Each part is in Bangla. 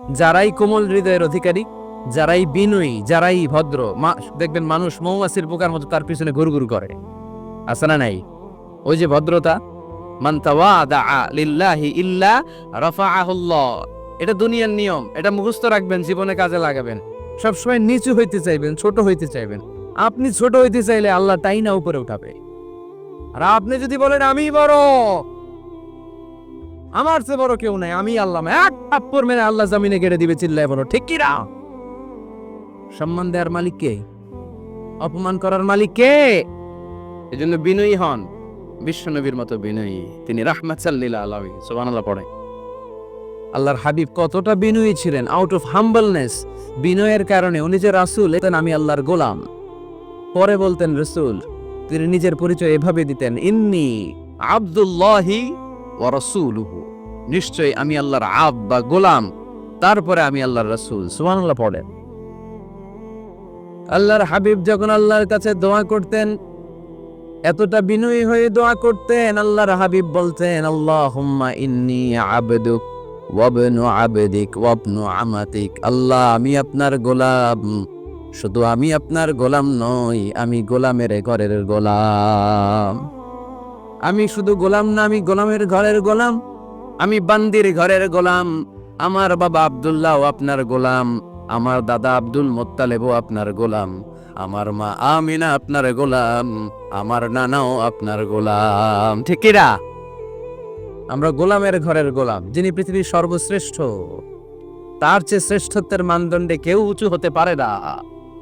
যারাই কোমল হৃদয়ের অধিকারী, যারাই বিনয়ী, যারাই ভদ্র দেখবেন মানুষ মৌমাছির পোকার মতো তার পিছনে ঘুরঘুর করে। আছে না নাই? ওই যে ভদ্রতা এটা দুনিয়ার নিয়ম, এটা মুখস্থ রাখবেন, জীবনে কাজে লাগাবেন। সবসময় নিচু হইতে চাইবেন, ছোট হইতে চাইবেন। আপনি ছোট হইতে চাইলে আল্লাহ তাই না উপরে উঠাবে? আর আপনি যদি বলেন আমি বড় আমার চেয়ে বড় কেউ নাই আমি আল্লাহ এক থাপ্পড় মেরে আল্লাহ জামিনে গেড়ে দিবে চিল্লায় বড় ঠিক কি না সম্মান দেওয়ার মালিক কে? অপমান করার মালিক কে? এজন্য বিনয়ী হন বিশ্বনবীর মতো বিনয়ী। তিনি রাহমাত সাল্লিল্লাহ আলাইহি সুবহানাল্লাহ পড়ে আল্লাহর হাবিব কতটা বিনয়ী ছিলেন আউট অফ হাম্বলনেস বিনয়ের কারণে। উনি যে রাসূল এতেন আমি আল্লাহর গোলাম। পরে বলতেন রসুল তিনি নিজের পরিচয় এভাবে দিতেন ইন্নি আব্দুল্লাহি ওয়া রাসূলুহু। নিশ্চয় আমি আল্লাহর আব বা গোলাম। তারপরে আমি আল্লাহর রাসূল। সুবহানাল্লাহ পড়েন। আল্লাহর হাবিব যখন আল্লাহর কাছে দোয়া করতেন, এতটা বিনয়ী হয়ে দোয়া করতেন, আল্লাহর হাবিব বলতেন, আল্লাহুম্মা ইন্নি আবদুক ওয়াবনু আবদিক ওয়াবনু আমাতিক। আল্লাহ, আমি আপনার গোলাম। শুধু আমি আপনার গোলাম নই, আমি গোলামের ঘরের গোলাম। আমি শুধু গোলাম না, আমি গোলামের ঘরের গোলাম। আমি বান্দির ঘরের গোলাম। আমার বাবা আবদুল্লাহ আপনার গোলাম। আমার দাদা আব্দুল মোত্তালেবও আপনার গোলাম। আমার মা আমিনা আপনার গোলাম। আমার নানাও আপনার গোলাম। ঠিকিরা আমরা গোলামের ঘরের গোলাম, যিনি পৃথিবীর সর্বশ্রেষ্ঠ। তার চেয়ে শ্রেষ্ঠত্বের মানদণ্ডে কেউ উঁচু হতে পারে না।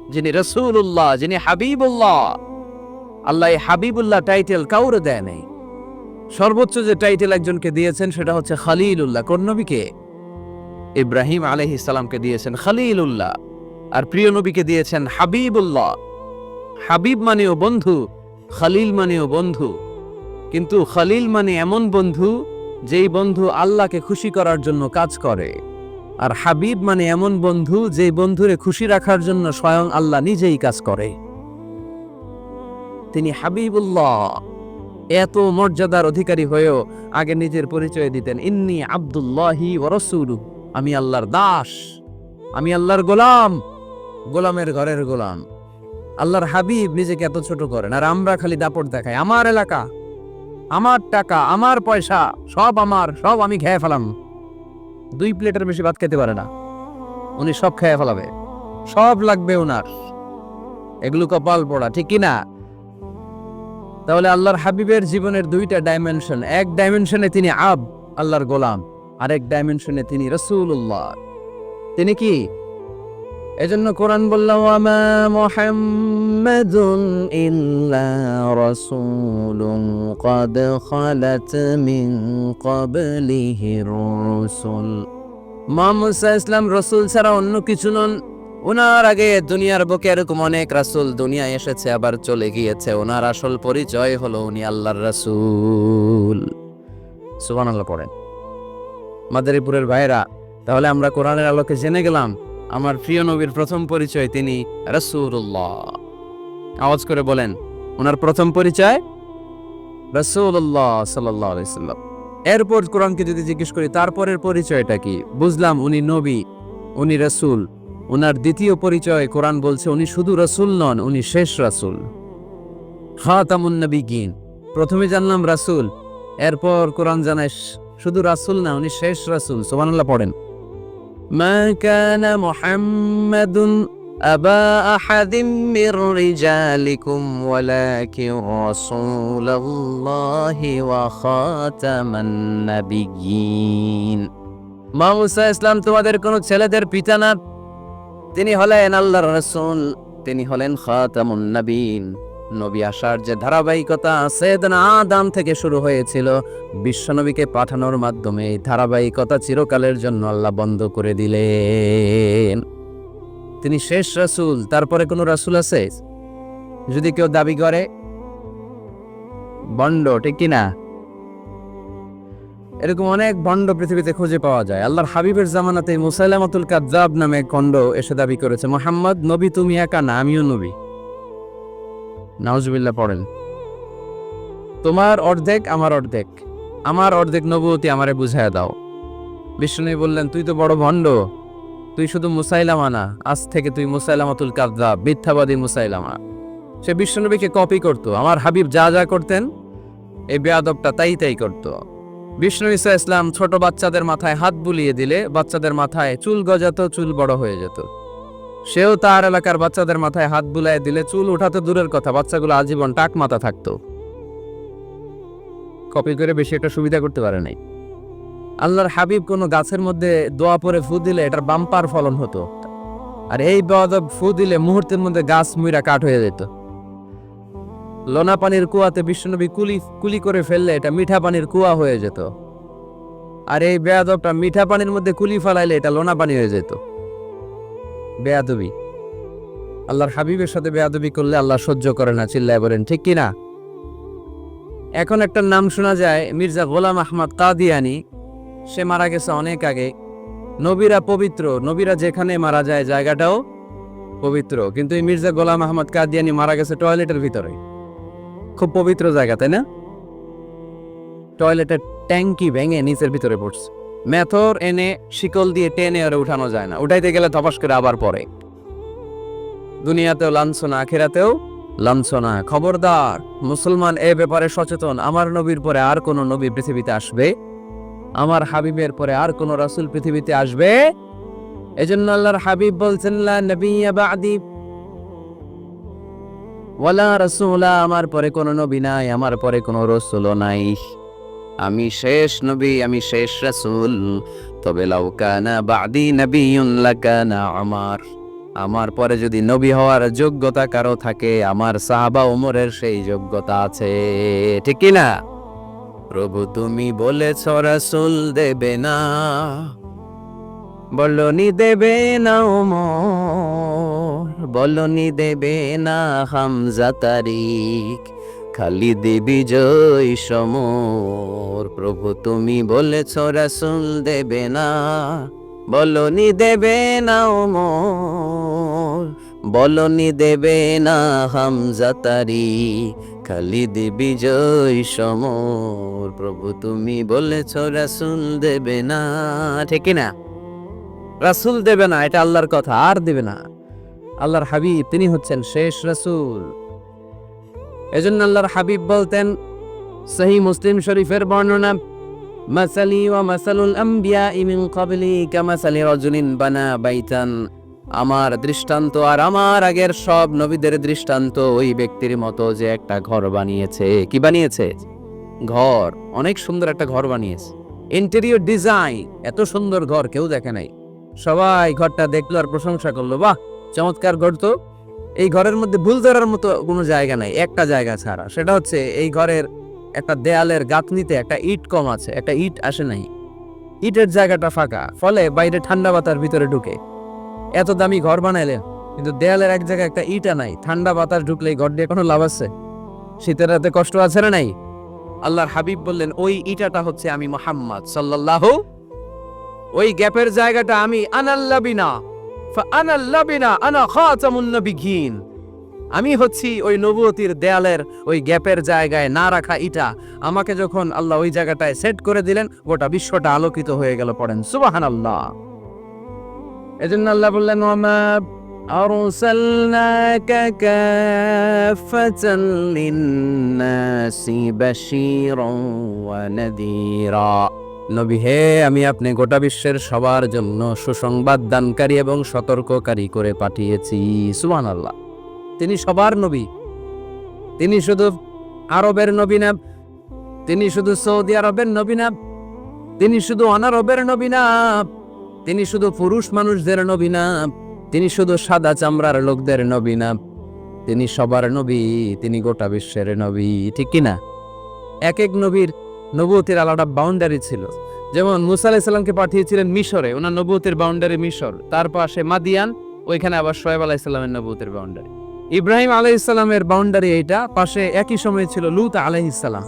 যিনি রসুল্লাহ যিনি হাবিবুল্লাহ। আল্লাহ হাবিবুল্লাহ টাইটেল কাউরে দেয় নাই। সর্বোচ্চ যে টাইটেল একজনকে দিয়েছেন সেটা হচ্ছে খালিলুল্লাহ। কোন নবীকে? ইব্রাহিম আলহি সালামকে দিয়েছেন খালিলুল্লাহ। আর প্রিয় নবীকে দিয়েছেন হাবিবুল্লাহ। হাবিব মানেও বন্ধু, খালিল মানেও বন্ধু। কিন্তু খালিল মানে এমন বন্ধু, যেই বন্ধু আল্লাহকে খুশি করার জন্য কাজ করে। আর হাবিব মানে এমন বন্ধু, যেই বন্ধুরে খুশি রাখার জন্য স্বয়ং আল্লাহ নিজেই কাজ করে। তিনি হাবিবুল্লাহ। এত মর্যাদার অধিকারী হয়েও আগে নিজের পরিচয় দিতেন। ইন্নি আব্দুল্লাহি ওরসুলু আমি আল্লাহর দাস। আমি আল্লাহর গোলাম। গোলামের ঘরের গোলাম। আল্লাহর হাবিব নিজেকে এত ছোট করেন। আর আমরা খালি দাপট দেখাই। আমার এলাকা, আমার টাকা, আমার পয়সা, সব আমার, সব আমি খেয়ে ফেলাম। দুই প্লেটের বেশি ভাত খেতে পারে না। উনি সব খেয়ে ফেলাবে। সব লাগবে ওনার এগুলো কপাল পড়া, ঠিক কি না তাহলে আল্লাহর হাবিবের জীবনের দুইটা ডাইমেনশন এক ডাইমেনশনে তিনি আব, আল্লাহর গোলাম। আরেক ডাইমেনশনে তিনি রসুল্লাহ তিনি কি? এজন্য কোরআন বললাম আমা মুহাম্মাদুন ইল্লা ছাড়া অন্য কিছু নন। ওনার আগে দুনিয়ার বুকে এরকম অনেক রাসূল দুনিয়া এসেছে, আবার চলে গিয়েছে। ওনার আসল পরিচয় হলো উনি আল্লাহর রাসূল। সুবহানাল্লাহ পড়েন। মাদারীপুরের ভাইরা তাহলে আমরা কোরআনের আলোকে জেনে গেলাম, আমার প্রিয় নবীর প্রথম পরিচয় তিনি রাসূলুল্লাহ। আওয়াজ করে বলেন, ওনার প্রথম পরিচয়? আলাইহি সাল্লাম। এরপর কোরআনকে যদি জিজ্ঞেস করি, তারপরের পরিচয়টা কি? বুঝলাম উনি নবী, উনি রাসূল। ওনার দ্বিতীয় পরিচয় কোরআন বলছে, উনি শুধু রাসুল নন, উনি শেষ রাসূল। খাতামুন নবিগিন। প্রথমে জানলাম রাসূল, এরপর কোরআন জানায় শুধু রাসূল না, উনি শেষ রাসূল, সুবহানাল্লাহ পড়েন। ইসলাম, তোমাদের কোন ছেলেদের পিতা না? তিনি হলেন আল্লাহর রাসূল, তিনি হলেন খাতামুন নবীন। নবী আসার যে ধারাবাহিকতা সেদিন আদাম থেকে শুরু হয়েছিল, বিশ্বনবীকে পাঠানোর মাধ্যমে ধারাবাহিকতা চিরকালের জন্য আল্লাহ বন্ধ করে দিলেন। তিনি শেষ রাসূল, তারপরে কোনো রাসূল আছে? যদি কেউ দাবি করে? বন্ড, ঠিক কি না এরকম অনেক ভণ্ড পৃথিবীতে খুঁজে পাওয়া যায়। আল্লাহর হাবিবের জামানাতে মুসাইলামাতুল কাজ্জাব নামে খণ্ড এসে দাবি করেছে, মোহাম্মদ, নবী তুমি একা না, আমিও নবী। নাউজুবিল্লাহ, পড়েন। তোমার অর্ধেক আমার অর্ধেক। আমার অর্ধেক নবুয়তি আমারে বুঝায় দাও। বিষ্ণু বললেন, তুই তো বড় ভণ্ড। তুই শুধু মুসাইলামা না, আজ থেকে তুই মুসাইলামাতুল কাদ্দা মিথ্যাবাদী মুসাইলামা। সে বিশ্বনবীকে কপি করত। আমার হাবিব যা যা করতেন, এই বেয়াদবটা তাই তাই করত। বিষ্ণু ইসা ইসলাম ছোট বাচ্চাদের মাথায় হাত বুলিয়ে দিলে বাচ্চাদের মাথায় চুল গজাত, চুল বড় হয়ে যেত। সেও তার এলাকার বাচ্চাদের মাথায় হাত বুলায় দিলে চুল উঠাতে দূরের কথা, বাচ্চাগুলো আজীবন টাক মাথা থাকতো। কপি করে বেশি একটা সুবিধা করতে পারে নাই। আল্লাহর হাবিব কোনো গাছের মধ্যে দোয়া পরে ফু দিলে এটার বাম্পার ফলন হতো। আর এই বেয়াদব ফু দিলে মুহূর্তের মধ্যে গাছ মুইরা কাঠ হয়ে যেত। লোনা পানির কুয়াতে বিশ্বনবী কুলি কুলি করে ফেললে এটা মিঠা পানির কুয়া হয়ে যেত। আর এই বেয়াদবটা মিঠা পানির মধ্যে কুলি ফেলাইলে এটা লোনা পানি হয়ে যেত। বেয়াদবি। আল্লাহর হাবিবের সাথে বেয়াদবি করলে আল্লাহ সহ্য করে না, চিল্লায় বলেন, ঠিক কি না? এখন একটা নাম শোনা যায়, মির্জা গোলাম আহমদ কাদিয়ানি। সে মারা গেছে অনেক আগে। নবীরা পবিত্র, নবীরা যেখানে মারা যায় জায়গাটাও পবিত্র। কিন্তু এই মির্জা গোলাম আহমদ কাদিয়ানি মারা গেছে টয়লেটের ভিতরে। খুব পবিত্র জায়গা, তাই না? টয়লেটের ট্যাঙ্কি ভেঙে নিচের ভিতরে পড়ছে। মেথর এনে শিকল দিয়ে টেনে আর উঠানো যায় না। উঠাইতে গেলে ধপাস করে আবার পরে দুনিয়াতেও লাঞ্ছনা, আখেরাতেও লাঞ্ছনা। খবরদার, মুসলমান এ ব্যাপারে সচেতন। আমার নবীর পরে আর কোন নবী পৃথিবীতে আসবে? আমার হাবিবের পরে আর কোন রাসূল পৃথিবীতে আসবে? এজন্য আল্লাহর হাবিব বলছেন, লা ওয়ালা রাসূলা, আমার পরে কোন নবী নাই, আমার পরে কোন রাসূলও নাই। আমি শেষ নবী, আমি শেষ রাসূল। তবে লাউ কানা বাদি নবিয়ুন লাকানা আমার আমার পরে যদি নবী হওয়ার যোগ্যতা কারও থাকে, আমার সাহাবা ওমরের সেই যোগ্যতা আছে। ঠিক কি না? প্রভু, তুমি বলেছ রাসূল দেবে না। বলনি দেবে না ওমর বলনি দেবে না হামজা তারিক খালি দেবী জয় সমর, প্রভু তুমি বলেছ রাসূল দেবে না। বলনি দেবে না ওমর, বলনি দেবে না হামজা তারি খালি দেবী জয় সমর, প্রভু তুমি বলেছ রাসূল দেবে না। ঠিক না রাসূল দেবে না, এটা আল্লাহর কথা, আর দেবে না। আল্লাহর হাবিব, তিনি হচ্ছেন শেষ রাসূল। এজন্য আল্লাহর হাবিব বলতেন সহি মুসলিম শরীফের বর্ণনা, মাসালি ওয়া মাসালুল আম্বিয়া মিন ক্বাবলি কামাসালি রাজুলিন বানা বাইতান। আমার দৃষ্টান্ত আর আমার আগের সব নবীদের দৃষ্টান্ত ওই ব্যক্তির মতো যে একটা ঘর বানিয়েছে। কি বানিয়েছে? ঘর। অনেক সুন্দর একটা ঘর বানিয়েছে। ইন্টেরিয়র ডিজাইন, এত সুন্দর ঘর কেউ দেখে নাই। সবাই ঘরটা দেখল আর প্রশংসা করল, বাহ! চমৎকার ঘর তো। এই ঘরের মধ্যে ভুল ধরার মতো কোনো জায়গা নাই, একটা জায়গা ছাড়া। সেটা হচ্ছে এই ঘরের একটা দেয়ালের গাঁথনিতে একটা ইট কম আছে, একটা ইট আসে নাই। ইটের জায়গাটা ফাঁকা, ফলে বাইরে ঠান্ডা বাতার ভিতরে ঢুকে। এত দামি ঘর বানাইলে, কিন্তু দেয়ালের এক জায়গায় একটা ইটা নাই, ঠান্ডা বাতাস ঢুকলে ঘর দিয়ে কোনো লাভ আছে? শীতের রাতে কষ্ট আছে না নাই? আল্লাহর হাবিব বললেন, ওই ইটাটা হচ্ছে আমি মোহাম্মদ সাল্লাল্লাহু, ওই গ্যাপের জায়গাটা আমি আনাল্লাবিনা। আনাল্লাবিনা আনা খাতামুন নবিগিন আমি হচ্ছি ওই নবুয়তির দেয়ালের ওই গ্যাপের জায়গায় না রাখা ইটা আমাকে যখন আল্লাহ ওই জায়গাটায় সেট করে দিলেন গোটা বিশ্বটা আলোকিত হয়ে গেল পড়েন সুবাহান আল্লাহ এজন্য আল্লাহ বললেন ওয়ামা أرسلناك كافة للناس بشيرا ونذيرا নবী হে, আমি আপনি গোটা বিশ্বের সবার জন্য সুসংবাদ দানকারী এবং সতর্ককারী করে পাঠিয়েছি সুবহান আল্লাহ তিনি সবার নবী। তিনি শুধু আরবের নবী না, তিনি শুধু সৌদি আরবের নবী না, তিনি শুধু অনারবের নবী না, তিনি শুধু পুরুষ মানুষদের নবী না, তিনি শুধু সাদা চামড়ার লোকদের নবী না, তিনি সবার নবী, তিনি গোটা বিশ্বের নবী, ঠিক কিনা? এক এক নবীর নবুয়তের আলাদা বাউন্ডারি ছিল। যেমন মুসা আলাহিসাল্লামকে পাঠিয়েছিলেন মিশরে, ওনার নবুয়তের বাউন্ডারি মিশর। তার পাশে মাদিয়ান, ওইখানে আবার সোয়েব আলাহিসাল্লামের নবুয়তের বাউন্ডারি ইব্রাহিম আলাইসাল্লামের বাউন্ডারি এইটা, পাশে একই সময় ছিল লুত আলাইসাল্লাম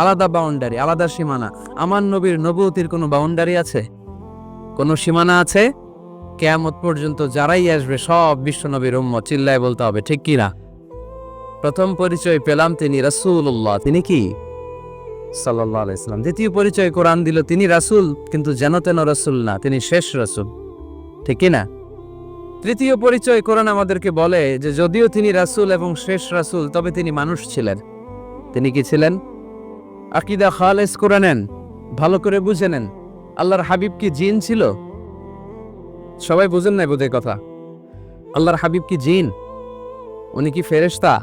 আলাদা বাউন্ডারি আলাদা সীমানা। আমার নবীর নবুয়তির কোনো বাউন্ডারি আছে? কোনো সীমানা আছে? কেয়ামত পর্যন্ত যারাই আসবে, সব বিশ্ব নবীর উম্ম চিল্লায় বলতে হবে, ঠিক কি না? প্রথম পরিচয় পেলাম তিনি রাসূলুল্লাহ। তিনি কি? সাল্লাম। দ্বিতীয় পরিচয় কোরআন দিল তিনি রাসূল, কিন্তু যেন তেন রাসূল না, তিনি শেষ রাসূল। ঠিক না? তৃতীয় পরিচয় কোরআন আমাদেরকে বলে যে যদিও তিনি রাসূল এবং শেষ রাসূল, তবে তিনি মানুষ ছিলেন। তিনি কি ছিলেন? আকিদা খালেস করে নেন, ভালো করে বুঝে নেন, আল্লাহর হাবিব কি জিন ছিল? সবাই বুঝেন নাই বোধহয় কথা। আল্লাহর হাবিব কি জিন? উনি কি ফেরেশতা?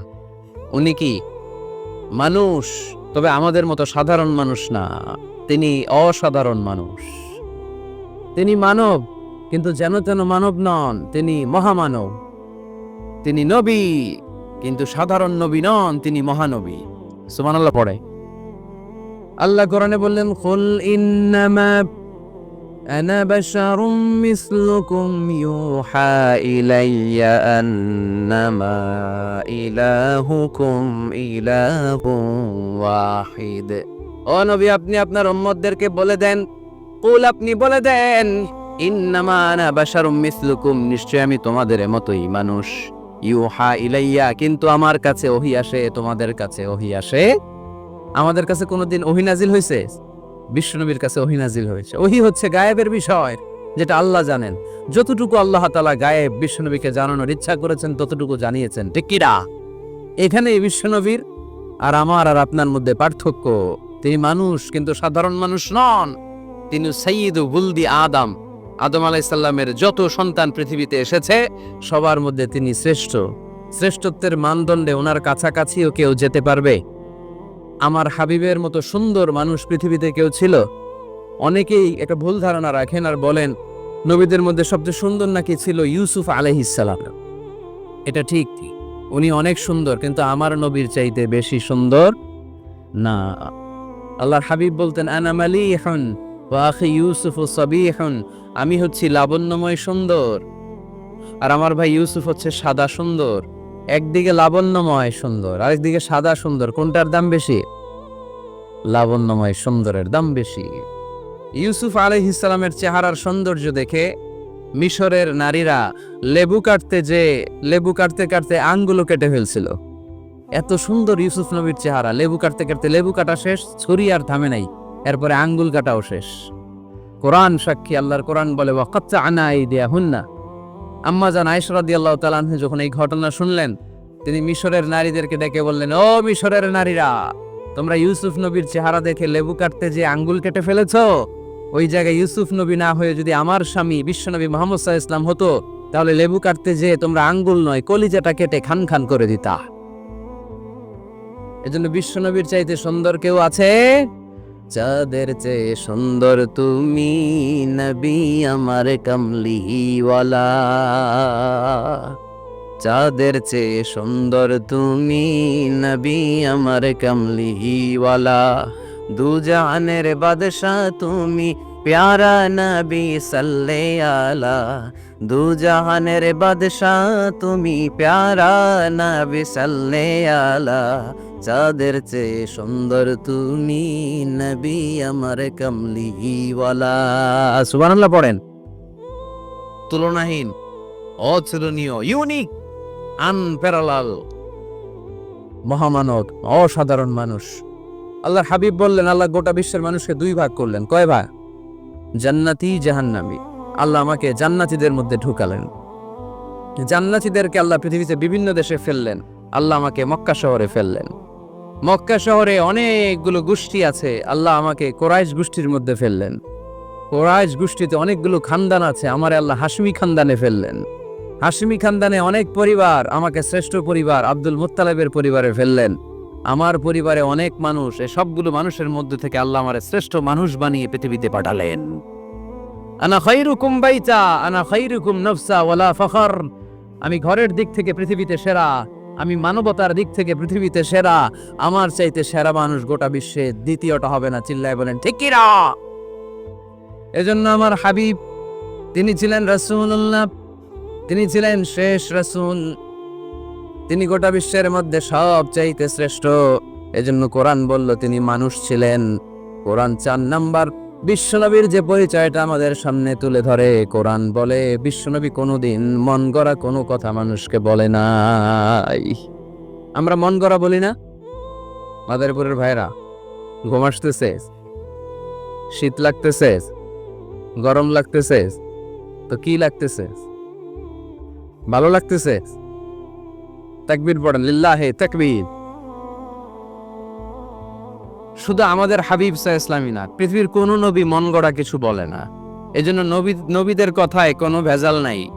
উনি কি মানুষ? তবে আমাদের মতো সাধারণ মানুষ না। তিনি অসাধারণ মানুষ। তিনি মানব, কিন্তু যেন তেন মানব নন, তিনি মহামানব। তিনি নবী, কিন্তু সাধারণ নবী নন, তিনি মহানবী। সুমান আল্লাহ পড়ে। আল্লাহ কোরআনে বললেন খুল ইন্নামা أنا بشر مثلكم يوحى إلي أنما إلهكم إله واحد ও নবী আপনি আপনার উম্মতদেরকে বলে দেন কুল আপনি বলে দেন ইন্নামা আনা বাশারুম মিসলুকুম নিশ্চয় আমি তোমাদের মতোই মানুষ ইউহা ইলাইয়া কিন্তু আমার কাছে ওহি আসে তোমাদের কাছে ওহি আসে আমাদের কাছে কোনোদিন ওহি নাজিল হয়েছে বিশ্বনবীর কাছে ওহি নাজিল হয়েছে। ওহি হচ্ছে গায়েবের বিষয়, যেটা আল্লাহ জানেন। যতটুকু আল্লাহ তালা গায়েব বিশ্বনবীকে জানানোর ইচ্ছা করেছেন, ততটুকু জানিয়েছেন। ঠিক কিরা এখানে বিশ্বনবীর আর আমার আর আপনার মধ্যে পার্থক্য। তিনি মানুষ, কিন্তু সাধারণ মানুষ নন। তিনি সঈদ বুলদি আদম। আদম আলাইসাল্লামের যত সন্তান পৃথিবীতে এসেছে, সবার মধ্যে তিনি শ্রেষ্ঠ। শ্রেষ্ঠত্বের মানদণ্ডে ওনার কাছাকাছিও কেউ যেতে পারবে। আমার হাবিবের মতো সুন্দর মানুষ পৃথিবীতে কেউ ছিল? অনেকেই একটা ভুল ধারণা রাখেন আর বলেন, নবীদের মধ্যে সবচেয়ে সুন্দর নাকি ছিল ইউসুফ আলহিসাল্লাম এটা ঠিক উনি অনেক সুন্দর, কিন্তু আমার নবীর চাইতে বেশি সুন্দর? না। আল্লাহর হাবিব বলতেন আনামালি এখন ওয়াখি ইউসুফ ও এখন আমি হচ্ছি লাবণ্যময় সুন্দর। আর আমার ভাই ইউসুফ হচ্ছে সাদা সুন্দর। একদিকে লাবণ্যময় সুন্দর, আরেকদিকে সাদা সুন্দর। কোনটার দাম বেশি? লাবণ্যময় সুন্দরের দাম বেশি। ইউসুফ আলহিসালামের চেহারার সৌন্দর্য দেখে মিশরের নারীরা লেবু কাটতে যে, লেবু কাটতে কাটতে আঙ্গুলো কেটে ফেলছিল। এত সুন্দর ইউসুফ নবীর চেহারা, লেবু কাটতে কাটতে লেবু কাটা শেষ, ছুরি আর থামে নাই, এরপরে আঙ্গুল কাটাও শেষ। কোরআন সাক্ষী, আল্লাহর কোরআন বলে ওয়াকাচ্চা আনা এই দেয়া হুন্না আম্মা জান আয়সরাদি আল্লাহ তালাহ যখন এই ঘটনা শুনলেন, তিনি মিশরের নারীদেরকে ডেকে বললেন, ও মিশরের নারীরা, তোমরা ইউসুফ নবীর চেহারা দেখে লেবু কাটতে যে আঙ্গুল কেটে ফেলেছ? ওই জায়গায় ইউসুফ নবী না হয়ে যদি আমার স্বামী বিশ্বনবী মোহাম্মদ ইসলাম হতো, তাহলে লেবু কাটতে যে তোমরা আঙ্গুল নয়, কলিজাটা কেটে খান খান করে দিতা। এজন্য বিশ্বনবীর চাইতে সুন্দর কেউ আছে? চাঁদের চেয়ে সুন্দর তুমি নবী আমার কমলিওয়ালা। চাঁদের চেয়ে সুন্দর তুমি নবী আমার কমলিওয়ালা। দু জাহানের বাদশাহ তুমি প্যারা নবী সাল্লে আলা, দু জাহানের বাদশাহ তুমি প্যারা নবী সাল্লে আলা। চাঁদের চেয়ে সুন্দর তুমি নবী আমার কমলিওয়ালা। সুবহানাল্লাহ পড়েন। তুলনাহীন, অতুলনীয়, ইউনিক, আনপ্যারালাল, মহামানব, অসাধারণ মানুষ। আল্লাহর হাবিব বললেন, আল্লাহ গোটা বিশ্বের মানুষকে দুই ভাগ করলেন। কয় ভাগ? জান্নাতি জাহান্নামি। আল্লাহ আমাকে জান্নাতীদের মধ্যে ঢুকালেন। জান্নাতীদেরকে আল্লাহ পৃথিবীতে বিভিন্ন দেশে ফেললেন। আল্লাহ আমাকে মক্কা শহরে ফেললেন। মক্কা শহরে অনেকগুলো গোষ্ঠী আছে। আল্লাহ আমাকে কোরাইশ গোষ্ঠীর মধ্যে ফেললেন। কোরাইশ গোষ্ঠীতে অনেকগুলো খানদান আছে। আমার আল্লাহ হাসমি খানদানে ফেললেন। হাসমি খানদানে অনেক পরিবার আমাকে শ্রেষ্ঠ পরিবার আব্দুল মুত্তালেবের পরিবারে ফেললেন। আমার পরিবারে অনেক মানুষ এই সবগুলো মানুষের মধ্যে থেকে আল্লাহ আমার শ্রেষ্ঠ মানুষ বানিয়ে পৃথিবীতে পাঠালেন। আনা খৈরুকুম বাইতা, আনা খৈরুকুম নফসা, ওয়ালা ফখর। আমি ঘরের দিক থেকে পৃথিবীতে সেরা, আমি মানবতার দিক থেকে পৃথিবীতে সেরা, আমার চাইতে সেরা মানুষ গোটা বিশ্বে দ্বিতীয়টা হবে না, চিল্লায় বলেন, ঠিক এজন্য আমার হাবিব, তিনি ছিলেন রাসূলুল্লাহ, তিনি ছিলেন শেষ রাসূল। তিনি গোটা বিশ্বের মধ্যে সব চাইতে শ্রেষ্ঠ। এজন্য কোরআন বলল, তিনি মানুষ ছিলেন। কোরআন চার নাম্বার, বিশ্বনবীর যে পরিচয়টা আমাদের সামনে তুলে ধরে, কোরআন বলে, বিশ্বনবী কোনোদিন মন গড়া কোনো কথা মানুষকে বলে নাই। আমরা মন গড়া বলি না? মাদারীপুরের ভাইরা ঘুম আসতেছে, শীত লাগতেছে, গরম লাগতেছে, তো কি লাগতেছে? ভালো লাগতেছে? তাকবীর পড়েন, লিল্লাহে তাকবীর। শুধু আমাদের হাবিব সাহ ইসলামী না, পৃথিবীর কোনো নবী মন গড়া কিছু বলে না। এজন্য নবী, নবীদের কথায় কোনো ভেজাল নাই,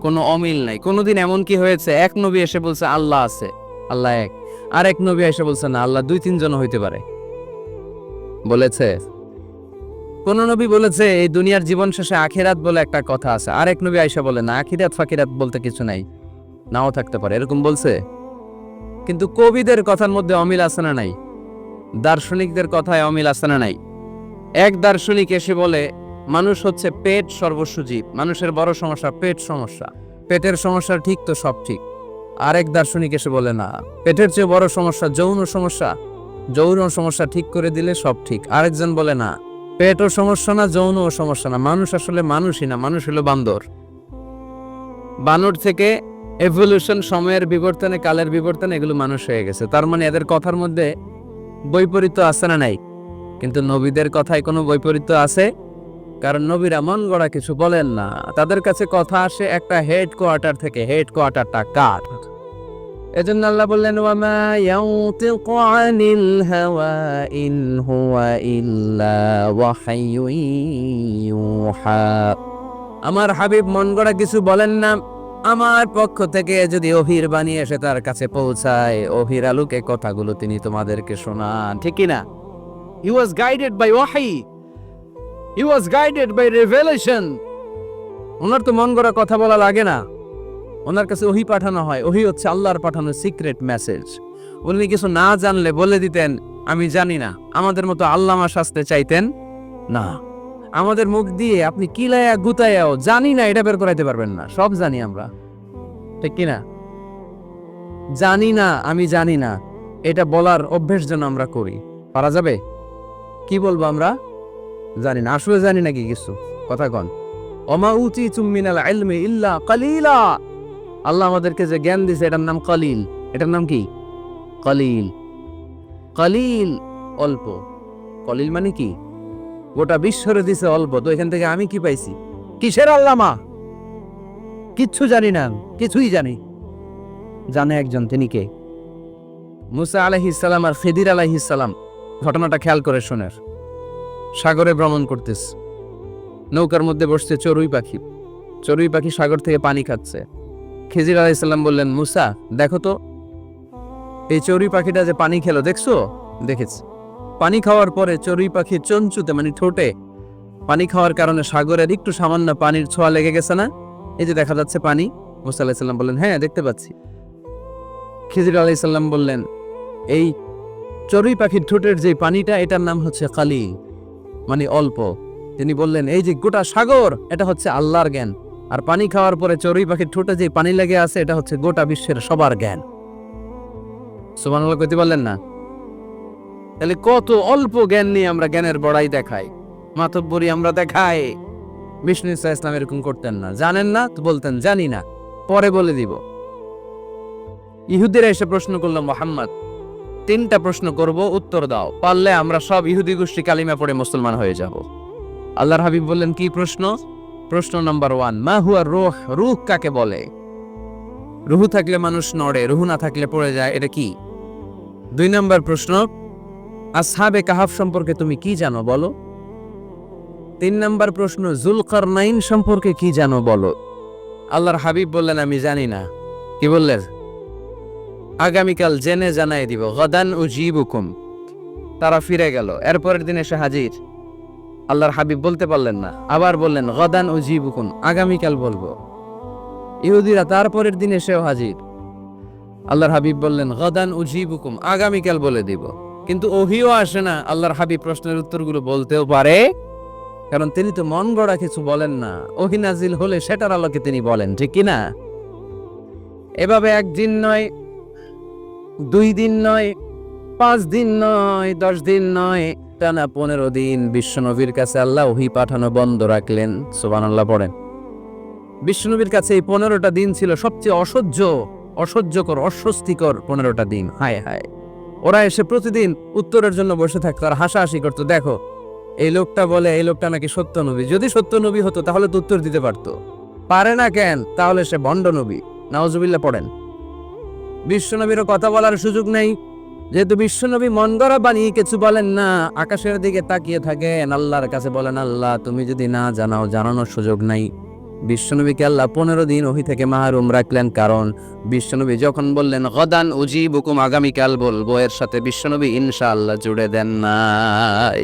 কোনো অমিল নাই। কোনোদিন এমন কি হয়েছে, এক নবী এসে বলছে, আল্লাহ আছে। আল্লাহ এক। আর এক নবী এসে বলছে, না, আল্লাহ দুই তিনজন হইতে পারে। বলেছে। কোন নবী বলেছে, এই দুনিয়ার জীবন শেষে আখিরাত বলে একটা কথা আছে। আরেক নবী আয়সা বলে, না, আখিরাত ফাকিরাত বলতে কিছু নাই। নাও থাকতে পারে, এরকম বলছে। কিন্তু কবিদের কথার মধ্যে অমিল আছে না নাই? দার্শনিকদের কথায় অমিল আছে না নাই? এক দার্শনিক এসে বলে, মানুষ হচ্ছে পেট সর্বস্ব জীব মানুষের বড় সমস্যা পেট সমস্যা। পেটের সমস্যা ঠিক তো সব ঠিক। আরেক দার্শনিক এসে বলে, না, পেটের চেয়ে বড় সমস্যা যৌন সমস্যা। যৌন সমস্যা ঠিক করে দিলে সব ঠিক। আরেকজন বলে, না, পেটও সমস্যা না, যৌনও সমস্যা না। মানুষ আসলে মানুষই না, মানুষ হলো বান্দর। বানর থেকে এভলিউশন সময়ের বিবর্তনে, কালের বিবর্তনে এগুলো মানুষ হয়ে গেছে। তার মানে এদের কথার মধ্যে বৈপরীত্য আছে না নাই? কিন্তু নবীদের কথায় কোনো বৈপরীত্য আছে? কারণ নবীরা মন গড়া কিছু বলেন না। তাদের কাছে কথা আসে একটা হেড কোয়ার্টার থেকে। হেড কোয়ার্টারটা কার? এজন্য আল্লাহ বললেন, ওয়ামা ইয়াউতিকু আনিল হাওয়া ইন হুয়া ইল্লা ওয়াহাইয়ুন ইউহা। আমার হাবিব মন গড়া কিছু বলেন না। আমার পক্ষ থেকে যদি অহির বাণী এসে তার কাছে পৌঁছায়, অভির আলোকে কথাগুলো তিনি তোমাদেরকে শোনান, ঠিক না হি was guided by wahi he was guided by revelation ওনার তো মন গড়া কথা বলা লাগে না। ওনার কাছে ওহি পাঠানো হয়। ওহি হচ্ছে আল্লাহর পাঠানো সিক্রেট মেসেজ উনি কিছু না জানলে বলে দিতেন, আমি জানি না। আমাদের মতো আল্লামা শাস্তে চাইতেন না। আমাদের মুখ দিয়ে আপনি কিলায়া গুতায়াও জানি না, এটা বের করাইতে পারবেন না। সব জানি আমরা। ঠিক কি না জানি না, আমি জানি না। এটা বলার অভ্যেস যেন আমরা করি। পারা যাবে? কি বলব আমরা? জানি না, আসলে জানি নাকি কিছু। কথা কন। অমা উচি চুম্মিনাল ইলমি ইল্লা কালিলা। আল্লাহ আমাদেরকে যে জ্ঞান দিছে, এটার নাম কলিল। এটার নাম কি? কলিল। কলিল, অল্প। কলিল মানে কি? গোটা বিশ্বরে দিছে অল্প তো এখান থেকে আমি কি পাইছি? কিসের আল্লামা? কিচ্ছু জানি না কিছুই জানি। জানে একজন তিনি কে? মুসা আলাইহিসালাম আর ফেদির আলাইহিসালাম ঘটনাটা খেয়াল করে শোনের। সাগরে ভ্রমণ করতেস নৌকার মধ্যে বসছে চড়ুই পাখি। চড়ুই পাখি সাগর থেকে পানি খাচ্ছে। খেজির আলাইসাল্লাম বললেন মুসা দেখো তো এই চড়ুই পাখিটা যে পানি খেলো দেখছ? দেখেছি। পানি খাওয়ার পরে চড়ুই পাখি চঞ্চুতে মানে ঠোঁটে। পানি খাওয়ার কারণে সাগরের একটু সামান্য পানির ছোঁয়া লেগে গেছে না? এই যে দেখা যাচ্ছে পানি। মুসা আলাইসাল্লাম বললেন হ্যাঁ দেখতে পাচ্ছি। খিজির আলাইসাল্লাম বললেন, এই চড়ুই পাখির ঠোঁটের যে পানিটা, এটার নাম হচ্ছে কালিল। মানে অল্প। তিনি বললেন, এই যে গোটা সাগর, এটা হচ্ছে আল্লাহর জ্ঞান। আর পানি খাওয়ার পরে চড়ুই পাখির ঠোঁটে যে পানি লেগে আছে, এটা হচ্ছে গোটা বিশ্বের সবার জ্ঞান। সুমান কইতে পারলেন না? তাহলে কত অল্প জ্ঞান নিয়ে আমরা জ্ঞানের বড়াই দেখাই? মাতব্বরি আমরা দেখাই। বিষ্ণু ইসা ইসলাম এরকম করতেন না। জানেন না, তো বলতেন, জানি না। পরে বলে দিব। ইহুদিরা এসে প্রশ্ন করল, মোহাম্মদ, তিনটা প্রশ্ন করব, উত্তর দাও। পারলে আমরা সব ইহুদি গোষ্ঠী কালিমা পড়ে মুসলমান হয়ে যাব। আল্লাহর হাবিব বললেন, কি প্রশ্ন? প্রশ্ন নাম্বার ওয়ান, মা হুয়া রুহ? রুহ কাকে বলে? রুহু থাকলে মানুষ নড়ে, রুহু না থাকলে পড়ে যায়, এটা কি? দুই নম্বর প্রশ্ন আসহাবে কাহাফ সম্পর্কে তুমি কি জানো বলো? তিন নম্বর প্রশ্ন জুলকার নাইন সম্পর্কে কি জানো বলো? আল্লাহর হাবিব বললেন, আমি জানি না। কি বললেন আগামীকাল জেনে জানাই দিব, গদান ও জিবুকুম তারা ফিরে গেল। এরপরের দিন এসে হাজির। আল্লাহর হাবিব বলতে পারলেন না। আবার বললেন, গদান ও জিবুকুম আগামীকাল বলব। ইহুদিরা তারপরের দিন এসেও হাজির। আল্লাহর হাবিব বললেন, গদান ও জিবুকুম আগামীকাল বলে দিব। কিন্তু ওহিও আসে না। আল্লাহর হাবিব প্রশ্নের উত্তরগুলো বলতেও পারে। কারণ তিনি তো মন গড়া কিছু বলেন না। ওহি নাজিল হলে সেটার আলোকে তিনি বলেন, ঠিক না এভাবে একদিন নয়, দুই দিন নয়, পাঁচ দিন নয়, দশ দিন নয়, টানা পনেরো দিন বিশ্বনবীর কাছে আল্লাহ ওহি পাঠানো বন্ধ রাখলেন। সোবান আল্লাহ পড়েন। বিশ্বনবীর কাছে এই পনেরোটা দিন ছিল সবচেয়ে অসহ্য, অসহ্যকর, অস্বস্তিকর পনেরোটা দিন। হায় হায়। ওরা এসে প্রতিদিন উত্তরের জন্য বসে থাকতো আর হাসাহাসি করতো, দেখো, এই লোকটা বলে এই লোকটা নাকি সত্য নবী। যদি সত্য নবী হতো, তাহলে তো উত্তর দিতে পারতো। পারে না কেন? তাহলে সে ভণ্ড নবী। নাওজুবিল্লাহ পড়েন। বিশ্বনবীরও কথা বলার সুযোগ নেই। যেহেতু বিশ্বনবী মন গড়া বানিয়ে কিছু বলেন না। আকাশের দিকে তাকিয়ে থাকেন, আল্লাহর কাছে বলেন, আল্লাহ, তুমি যদি না জানাও, জানানোর সুযোগ নাই। বিশ্বনবীকে আল্লাহ পনেরো দিন ওহি থেকে মাহরুম রাখলেন, কারণ বিশ্বনবী যখন বললেন, গদান উজি বুকুম আগামীকাল, বলব, এর সাথে বিশ্বনবী ইনশাআল্লাহ জুড়ে দেন নাই।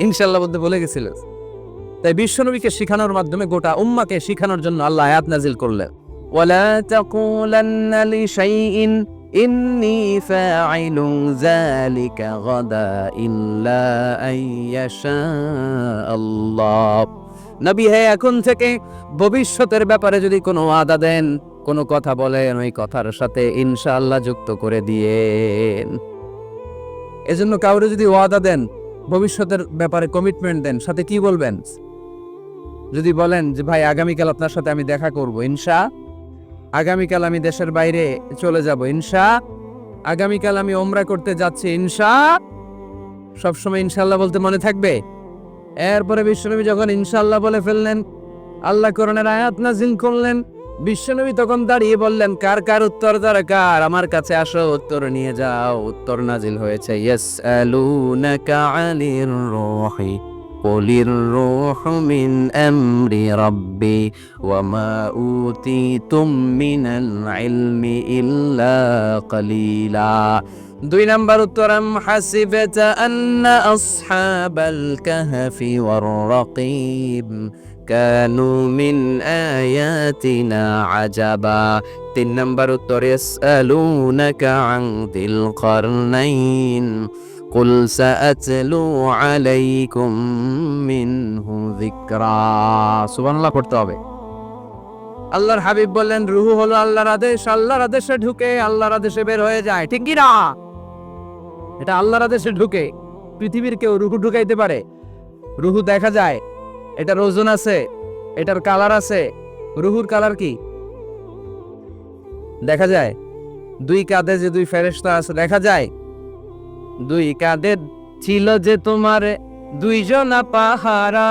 ইনশাআল্লাহ বলতে বলে গেছিল। তাই বিশ্বনবীকে শিখানোর মাধ্যমে গোটা উম্মাকে শিখানোর জন্য আল্লাহ আয়াত নাজিল করলেন। ওয়ালা তাকুলান্না লিশাইইন ইন্নী ফাইলুন যালিকা গাদা ইল্লা আইয়াশা আল্লাহ। নবী হে, এখন থেকে ভবিষ্যতের ব্যাপারে যদি কোনো ওয়াদা দেন, কোনো কথা বলেন, ওই কথার সাথে ইনশাআল্লাহ যুক্ত করে দিয়েন। এজন্য কাউরে যদি ওয়াদা দেন, ভবিষ্যতের ব্যাপারে কমিটমেন্ট দেন, সাথে কি বলবেন? যদি বলেন যে, ভাই, আগামীকাল আপনার সাথে আমি দেখা করব, ইনশা, আগামীকাল আমি দেশের বাইরে চলে যাব, ইনশা, আগামীকাল আমি ওমরা করতে যাচ্ছি, ইনশা, সবসময় ইনশাল্লাহ বলতে মনে থাকবে? এরপরে বিশ্বনবী যখন ইনশাল্লাহ বলে ফেললেন, আল্লাহ করণের আয়াত নাজিল করলেন, বিশ্বনবী তখন দাঁড়িয়ে বললেন, কার কার উত্তর দরকার আমার কাছে আসো, উত্তর নিয়ে যাও। উত্তর নাজিল হয়েছে ইয়েস আলুনাকা আনির রূহি, কুলির রূহ মিন আমরি রাব্বি, ওয়া মা উতিতুম মিনাল ইলমি ইল্লা কলিলা। দুই নাম্বার উত্তর আম হাসিবাতা আন্না আসহাবাল কাহফি ওয়ার রাকিব কানু মিন আয়াতিনা আজাবা তিন নাম্বার উত্তর ইয়াসআলুনাকা আন দিল কারনাইন قل سأتلو عليكم منه ذكرا সুবহান আল্লাহ পড়তে হবে আল্লাহর হাবিব বললেন রুহু হলো আল্লাহর আদেশ আল্লাহর আদেশে ঢুকে আল্লাহর আদেশে বের হয়ে যায় ঠিক কি না এটা আল্লাহর আদেশে ঢুকে পৃথিবীর কেউ রুহু ঢুকাইতে পারে। রুহু দেখা যায়, এটার ওজন আছে, এটার কালার আছে। রুহুর কালার কি? দেখা যায়, দুই কাঁধে যে দুই ফেরেস্তা আছে, দেখা যায়, দুই কাঁধে ছিল যে তোমার দুইজনা পাহারা।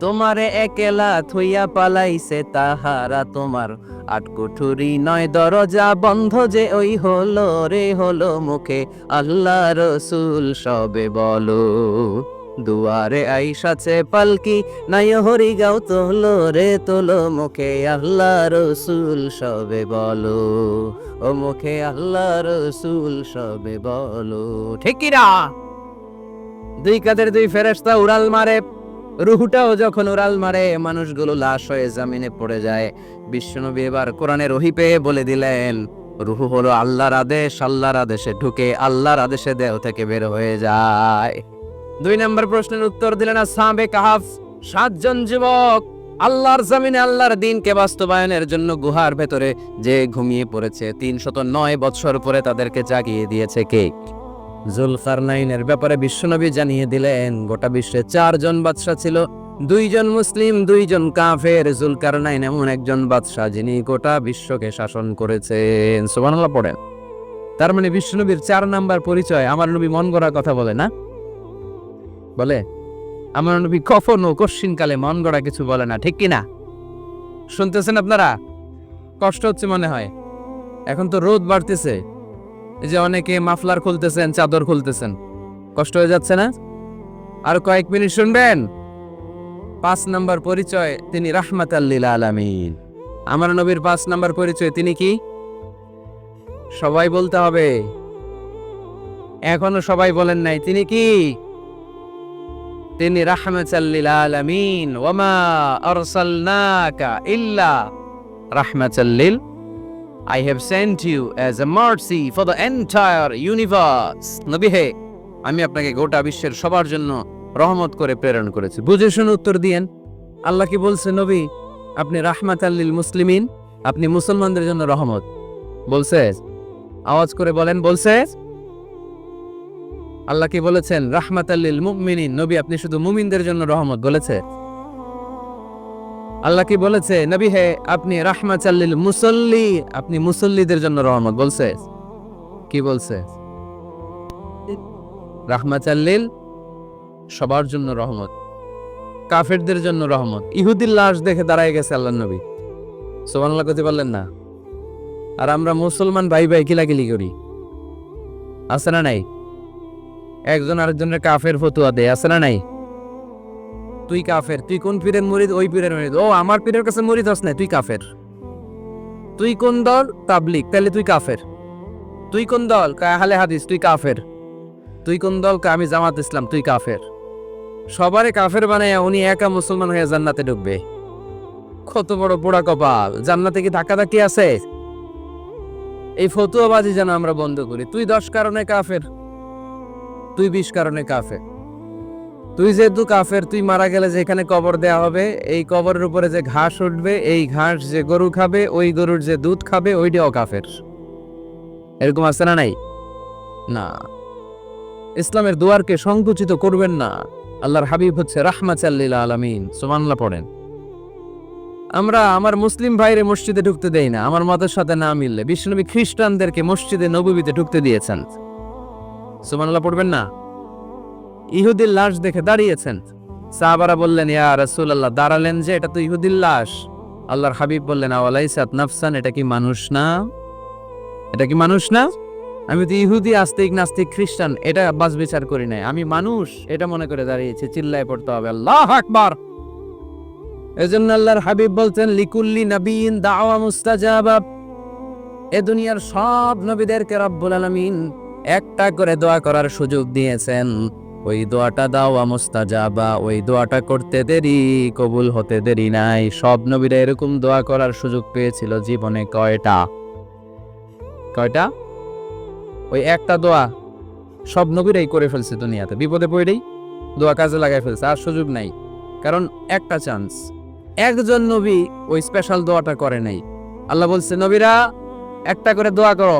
তোমারে একেলা থইয়া পালাইছে তাহারা তোমার। আট কুঠুরি নয় দরজা বন্ধ যে ওই হলো রে হলো মুখে। আল্লাহ রসুল সবে বলো, দুয়ারে আইসাছে পালকি, নাই হরি গাও তোলো রে তোলো মুখে। আল্লাহ রসুল সবে বলো, ও মুখে আল্লাহ রসুল সবে বলো। ঠিকিরা দুই কাদের দুই ফেরেশতা উড়াল মারে। রুহুটাও যখন উড়াল মারে, মানুষগুলো লাশ হয়ে জামিনে পড়ে যায়। বিশ্বনবী এবার কোরআনের ওহি পেয়ে বলে দিলেন, রুহু হলো আল্লাহর আদেশ, আল্লাহর আদেশে ঢুকে, আল্লাহর আদেশে দেহ থেকে বের হয়ে যায়। দুই নম্বর প্রশ্নের উত্তর দিলেন সাবে কাহাফ, সাতজন যুবক, আল্লাহর জামিনে আল্লাহর দিনকে বাস্তবায়নের জন্য গুহার ভেতরে যে ঘুমিয়ে পড়েছে, তিনশত নয় বছর পরে তাদেরকে জাগিয়ে দিয়েছে কে? জুলকারনাইনের ব্যাপারে বিশ্বনবী জানিয়ে দিলেন, গোটা বিশ্বে চারজন বাদশাহ ছিল। দুইজন মুসলিম, দুইজন কাফের। জুলকারনাইন এমন একজন বাদশাহ যিনি গোটা বিশ্বকে শাসন করেছেন। সুবহানাল্লাহ, পড়েন। তার মানে বিশ্বনবীর চার নাম্বার পরিচয় আমার নবী মন গড়া কথা বলে না? বলে, আমার নবী কখনো কশ্চিন কালে মন গড়া কিছু বলে না, ঠিক কি না শুনতেছেন আপনারা? কষ্ট হচ্ছে মনে হয়। এখন তো রোদ বাড়তেছে। যে অনেকে মাফলার খুলতেছেন, চাদর খুলতেছেন। কষ্ট হয়ে যাচ্ছে না? আর কয়েক মিনিট শুনবেন। পাঁচ নাম্বার পরিচয়, তিনি রাহমাত আল্লিল আলামিন। আমার নবীর পাঁচ নাম্বার পরিচয়, তিনি কি? সবাই বলতে হবে। এখনও সবাই বলেন নাই, তিনি কি? তিনি রাহমাতাল্লিল আলামিন। ওয়ামা আরসালনাকা ইল্লা রাহমাতাল্লিল I have sent you as a mercy for the entire universe. নবী হে, আমি আপনাকে গোটা বিশ্বের সবার জন্য রহমত করে প্রেরণ করেছি। বুঝে শুনে উত্তর দিয়েন। আল্লাহ কি বলছে, নবী, আপনি রাহমাত আল্লিল মুসলিমিন, আপনি মুসলমানদের জন্য রহমত। বলছে, আওয়াজ করে বলেন, বলছে, আল্লাহ কি বলেছেন রাহমাত আল্লিল মুমিনিন, নবী, আপনি শুধু মুমিনদের জন্য রহমত বলেছে আল্লাহ কি বলেছে? নবী হে, আপনি রাহমাত আল্লিল মুসল্লি, আপনি মুসল্লিদের জন্য রহমত বলছে। কি বলছে? রাহমাত আল্লিল সবার জন্য রহমত, কাফেরদের জন্য রহমত। ইহুদির লাশ দেখে দাঁড়ায় গেছে আল্লাহ নবী। সোমানুল্লাহ করতে পারলেন না? আর আমরা মুসলমান ভাই ভাই কিলাকিলি করি। আছে না নাই? একজন আরেকজনের কাফের ফতুয়া দেয়, আছে না নাই? তুই কাফের। তুই কোন পীরের মরিদ? ওই পীরের মরিদ। ও, আমার পীরের কাছে মরিদ হস না তুই কাফের। তুই কোন দল? তাবলিক তাহলে তুই কাফের। তুই কোন দল? কাহালে হাদিস, তুই কাফের। তুই কোন দল? আমি জামাত ইসলাম, তুই কাফের। সবারে কাফের বানায় উনি একা মুসলমান হয়ে জান্নাতে ঢুকবে। কত বড় পোড়া কপাল। জান্নাতে কি ধাক্কা ধাক্কি আছে? এই ফতুয়াবাজি যেন আমরা বন্ধ করি। তুই দশ কারণে কাফের। তুই বিশ কারণে কাফের। তুই যেহেতু কাফের, তুই মারা গেলে যেখানে কবর দেয়া হবে, এই কবরের উপরে যে ঘাস উঠবে, এই ঘাস যে গরু খাবে, ওই গরুর যে দুধ খাবে, ওইটাও কাফের। এরকম আছে না নাই? না। ইসলামের দুয়ারকে সংকুচিত করবেন না। আল্লাহর হাবিব হচ্ছে রাহমাচাল্লিল আলামিন। সুমানলা পড়েন। আমরা আমার মুসলিম ভাইরে মসজিদে ঢুকতে দেই না। আমার মতের সাথে না মিললে। বিষ্ণুনবী খ্রিস্টানদেরকে মসজিদে নবীতে ঢুকতে দিয়েছেন। সুমানাল্লাহ পড়বেন না? ইহুদির লাশ দেখে দাঁড়িয়েছেন। সাহাবারা বললেন, ইয়া রাসূলুল্লাহ, দাঁড়ালেন যে, এটা তো ইহুদির লাশ। আল্লাহর হাবিব বললেন, আওয়ালাইসাত নাফসান, এটা কি মানুষ না? এটা কি মানুষ না? আমি তো ইহুদি, আস্তিক, নাস্তিক, খ্রিস্টান, এটা বাস বিচার করি নাই। আমি মানুষ, এটা মনে করে দাঁড়িয়েছি, চিল্লায় পড়তে হবে। আল্লাহ আকবার! এজন্য আল্লাহর হাবিব বলতেন লিকুল্লি নবীন দাওয়া মুস্তাজাবা। এ দুনিয়ার সব নবীদেরকে রব্বুল আলামিন একটা করে দোয়া করার সুযোগ দিয়েছেন। ওই দোয়াটা দাওয়া মুস্তাজাবা ওই দোয়াটা করতে দেরি, কবুল হতে দেরি নাই। সব নবীরা এরকম দোয়া করার সুযোগ পেয়েছিল জীবনে কয়টা? কয়টা? ওই একটা দোয়া সব নবীরাই করে ফেলছে দুনিয়াতে। বিপদে পড়েই দোয়া কাজে লাগাই ফেলছে, আর সুযোগ নাই। কারণ একটা চান্স একজন নবী ওই স্পেশাল দোয়াটা করে নাই। আল্লাহ বলছে, নবীরা, একটা করে দোয়া করো,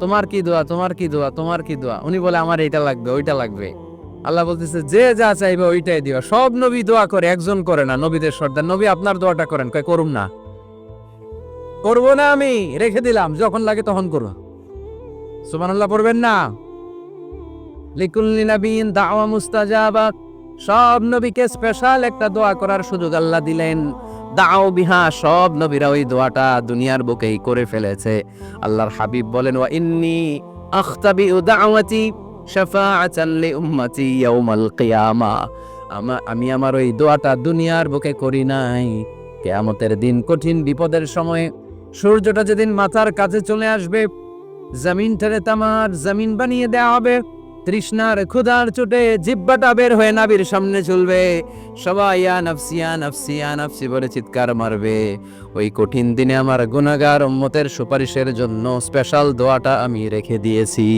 তোমার কি দোয়া, তোমার কি দোয়া, তোমার কি দোয়া? উনি বলে, আমার এইটা লাগবে, ওইটা লাগবে। আল্লাহ বলতেছে, যে যা চাইবে ওইটাই দিও সব নবী দোয়া করে, একজন করে না, নবীদের সর্দার। নবী আপনার দোয়াটা করেন। কয়, করুম না। করব না আমি, রেখে দিলাম, যখন লাগে তখন করো। সুবহানাল্লাহ, পড়বেন না। লিকুল্লি নবীন দাওয়া মুস্তাজাবা। সব নবীকে স্পেশাল একটা দোয়া করার সুযোগ আল্লাহ দিলেন। দাও বিহা, সব নবীরা ওই দোয়াটা দুনিয়ার বুকেই করে ফেলেছে। আল্লাহর হাবিব বলেন, ওয়া ইন্নি আখতাবি দাওয়াতি আমি আমার ওই দোয়াটা দুনিয়ার বুকে করি নাই। কেয়ামতের দিন কঠিন বিপদের সময়ে সূর্যটা যেদিন মাথার কাছে চলে আসবে, জমিন ঠেলে তামার জমিন বানিয়ে দেওয়া হবে, তৃষ্ণার ক্ষুধার চোটে জিব্বাটা বের হয়ে নাবির সামনে চলবে। সবাই ইয়া নাফসি ইয়া নাফসি বলে চিৎকার মারবে। ওই কঠিন দিনে আমার গুনাহগার উম্মতের সুপারিশের জন্য স্পেশাল দোয়াটা আমি রেখে দিয়েছি।